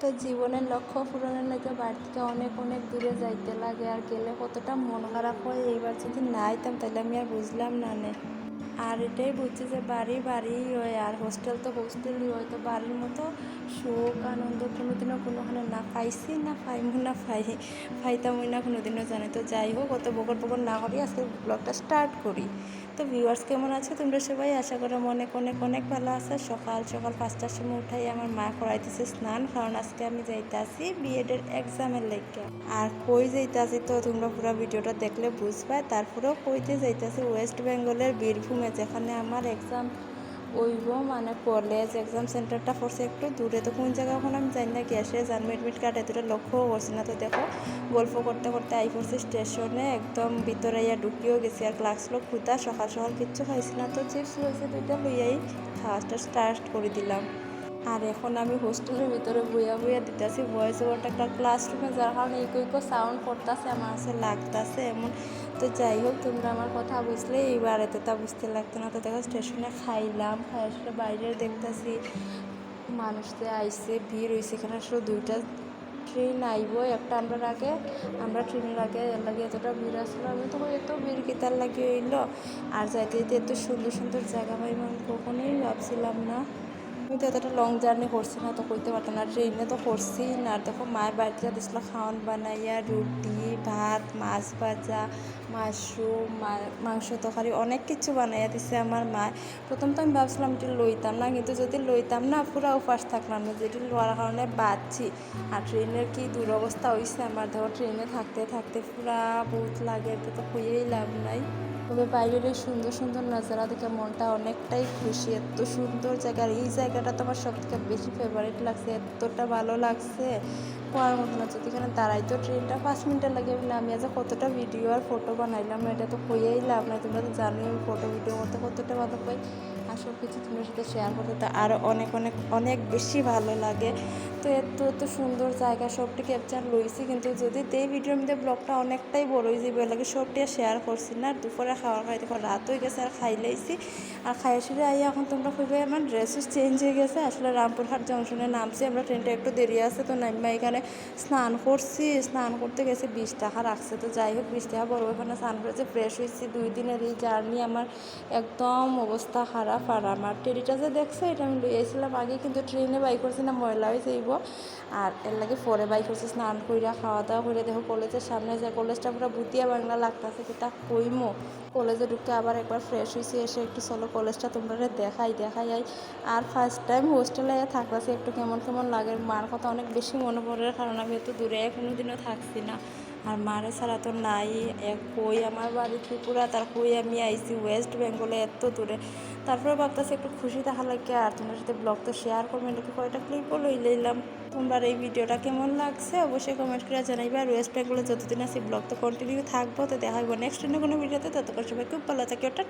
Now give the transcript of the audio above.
তো জীবনের লক্ষ্য পূরণের লাগে বাড়ি থেকে অনেক অনেক দূরে যাইতে লাগে। আর গেলে কতটা মন খারাপ হয়, এইবার যদি না আইতাম তাহলে আমি আর বুঝলাম না নে। আর এটাই বুঝছি যে বাড়ি বাড়িই হয়, আর হোস্টেল তো হোস্টেলই হয় তো বাড়ির মতো সুখ, আনন্দ কোনোদিনও কোনোখানে না পাইছি, না পাইমু, না পাই, পাইতামই না কোনোদিনও জানি। তো যাই হোক, অত বকর বকর না করি, আজকে ব্লগটা স্টার্ট করি। তো ভিউয়ার্স কেমন আছে? তোমরা সবাই আশা করো অনেক অনেক অনেক ভালো আছে। সকাল সকাল পাঁচটার সময় উঠাই আমার মা করাইতেছে স্নান, কারণ আজকে আমি যাইতে আসি বিএডের এক্সামের লেগে আর কই যাইতে আসি তো তোমরা পুরো ভিডিওটা দেখলে বুঝবে তারপরেও কইতে যাইতেছি ওয়েস্ট বেঙ্গলের বীরভূমে যেখানে আমার এক্সাম ওইব মানে কলেজ এক্সাম সেন্টারটা পড়ছে একটু দূরে। তো কোন জায়গা ওখানে আমি জানি না, গ্যাসে জানব এডমিট কার্ড এতটা লক্ষ্যও করছি না। তো দেখো, গল্প করতে করতে আই পড়ছি স্টেশনে একদম ভিতরে ইয়া ঢুকিয়েও গেছি। আর ক্লাস লোক খুদা, সকাল সকাল কিচ্ছু খাইছি না। তো চিপস রয়েছে দুইটা লইয়াই ফার্স্টটা স্টার্ট করে দিলাম। আর এখন আমি হোস্টেলের ভিতরে বইয়া বইয়া দিতেছি ভয়েস ওভারটা একটা ক্লাসরুমে যার কারণে ইকো ইকো সাউন্ড করতেছে আমার কাছে লাগতেছে এমন। তো যাই হোক, তোমরা আমার কথা বুঝলে এইবার এতে তা বুঝতে লাগতো না। তো দেখো স্টেশনে খাইলাম খাই আসলে বাইরে দেখতেছি মানুষদের আইসে ভিড় হয়েছে এখানে আসলে দুইটা ট্রেন আইব, একটা আমরা আগে, আমরা ট্রেনের আগে লাগে এতটা ভিড় আসলো, আমি তো এত ভিড় কি তার লাগে হইল? আর যাইতে যেতে এত সুন্দর সুন্দর জায়গা পাইব আমি কখনোই ভাবছিলাম না। আমি তো এতটা লং জার্নি করছি না, তো কইতে পারতাম না। ট্রেনে তো করছি না। আর দেখো, মায়ের বাড়িতে দিছিল, খাওয়ান বানাইয়া, রুটি, ভাত, মাছ ভাজা, মাশরুম মাংস তরকারি, অনেক কিছু বানাইয়া দিছে আমার মা। প্রথম তো আমি ভাবছিলাম এটি লইতাম না, কিন্তু যদি লইতাম না, পুরা উপাস থাকলাম না। যেটি লওয়ার কারণে বাঁচছি। আর ট্রেনের কি দুরবস্থা হয়েছে আমার। দেখো ট্রেনে থাকতে থাকতে পুরা বহুত লাগে তো খুঁজেই লাভ নাই। তবে বাইরের সুন্দর সুন্দর নাজারা দেখে মনটা অনেকটাই খুশি। এত সুন্দর জায়গা। আর এই জায়গাটা তো আমার সব থেকে বেশি ফেভারিট লাগছে। এতটা ভালো লাগছে। কোয়ার মতো না, যদি এখানে দাঁড়াই তো ট্রেনটা পাঁচ মিনিটের লাগে। আমি নামি আজ কতটা ভিডিও আর ফটো বানাইলাম, এটা তো হইয়াই লাভ না তোমরা তো জানোই আমি ফটো ভিডিও করতে কতটা ভালো পাই আর সব কিছু তোমার সাথে শেয়ার করতে তো আরও অনেক অনেক অনেক বেশি ভালো লাগে। তো এত এত সুন্দর জায়গা, সবটি ক্যাপচার লইছি। কিন্তু যদি এই ভিডিওর মধ্যে ব্লগটা অনেকটাই বড় হয়ে যাবে লাগে সবটি শেয়ার করছি না। দুপুরে খাওয়ার খাই দেখো রাত হয়ে গেছে, আর খাই লাইছি। আর খাই আসলে আই এখন তোমরা কইবে, আমার ড্রেসও চেঞ্জ হয়ে গেছে। আসলে রামপুরহাট জংশনে নামছি, আমরা ট্রেনটা একটু দেরি আছে তো নামবা এখানে স্নান করছি। স্নান করতে গেছে বিশ টাকা রাখছে। তো যাই হোক, বিশ টাকা বড় ওখানে স্নান করেছে ফ্রেশ হয়েছি দুই দিনের এই জার্নি আমার একদম অবস্থা খারাপ। আর আমার টেরিটা যে দেখছে, এটা আমি লইয়াছিলাম আগে, কিন্তু ট্রেনে বাই করছি না, ময়লা হয়েছে যাইব। আর এর লাগে পরে বাইক হচ্ছে স্নান কইরা খাওয়া দাওয়া করে দেখো কলেজের সামনে যে কলেজটা পুরো ভুতিয়া বাংলা লাগতেছে কি তা কইমো কলেজে ঢুকতে আবার একবার ফ্রেশ হয়েছি এসে একটু চলো কলেজটা তোমরা দেখাই দেখাই, আই। আর ফার্স্ট টাইম হোস্টেলে থাকতেছে, একটু কেমন কেমন লাগে, মার কথা অনেক বেশি মনে পড়ে, কারণ আমি এত দূরে কোনো দিনও থাকছি না। আর মারে ছাড়া তো নাই। এক কই আমার বাড়ি ত্রিপুরা, তার কই আমি আইসি ওয়েস্ট বেঙ্গলে এত দূরে। তারপরে ভাবতেছি একটু খুশি দেখা লাগে, আর তোমার সাথে ব্লগ তো শেয়ার করব এটাকে কয়টা ক্লিপও লই লইলাম। তোমার এই ভিডিওটা কেমন লাগছে অবশ্যই কমেন্ট করে জানাইবে। আর ওয়েস্ট বেঙ্গলে যতদিন আছি ব্লগ তো কন্টিনিউ থাকব, তো দেখা হইব নেক্সট কোনো ভিডিওতে ততক্ষণ সবাই খুব ভালো থাকে ওটা